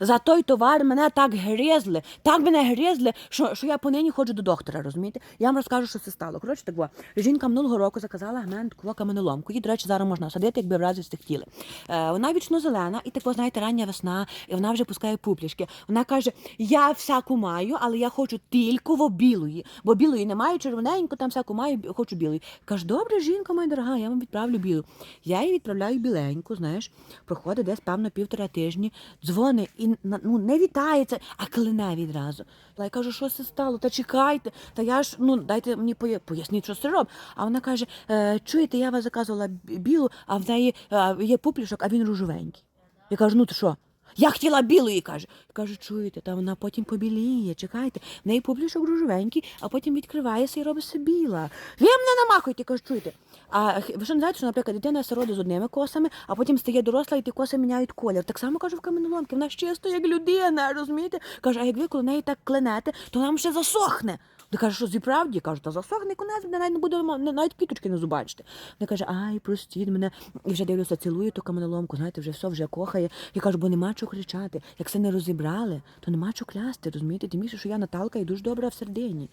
За той товар мене так гризли, так мене гризли, що, що я понині ходжу до доктора, розумієте? Я вам розкажу, що це стало. Коротше, так було. Жінка минулого року заказала мене таку каменоломку. Її, до речі, зараз можна садити, якби в разі хотіли. Е, вона вічно зелена, і так, знаєте, рання весна, і вона вже пускає пуплішки. Вона каже: я всяку маю, але я хочу тільки в білої, бо білої немає, червоненько, там всяку маю, хочу білої. Каже, добре, жінка моя дорога, я вам відправлю білу. Я їй відправляю біленьку, знаєш, проходить десь, певно, півтора тижні, дзвони і ну, не вітається, а клине відразу. Я кажу, що це стало? Та чекайте, та я ж, ну, дайте мені поясніть, що це роб. А вона каже, е, чуєте, я вас заказувала білу, а в неї є пуплішок, а він ружовенький. Я кажу, ну то що? Я хотіла білої, каже. Я кажу, чуєте, та вона потім побіліє, чекайте. В неї публішок ружовенький, а потім відкривається і робиться біла. Ви мене намахуєте, кажу, чуєте. А ви що не знаєте, що, наприклад, дитина се з одними косами, а потім стає доросла, і ті коси міняють колір. Так само кажу в каменоломці, вона ж чисто як людина, розумієте? Каже, а як ви коли неї так кленете, то нам ще засохне. Вона каже, що зі правді? Кажу, та засохне конець, мене навіть не буде навіть квіточки не зубачити. Вона каже, ай, простіть мене. І вже дивлюся, цілує ту каменоломку, знаєте, вже все, вже кохає. Я кажу, бо нема чого кричати. Як це не розібрали, то нема чого клясти, розумієте? Тим більше, що я Наталка і дуже добра в середині.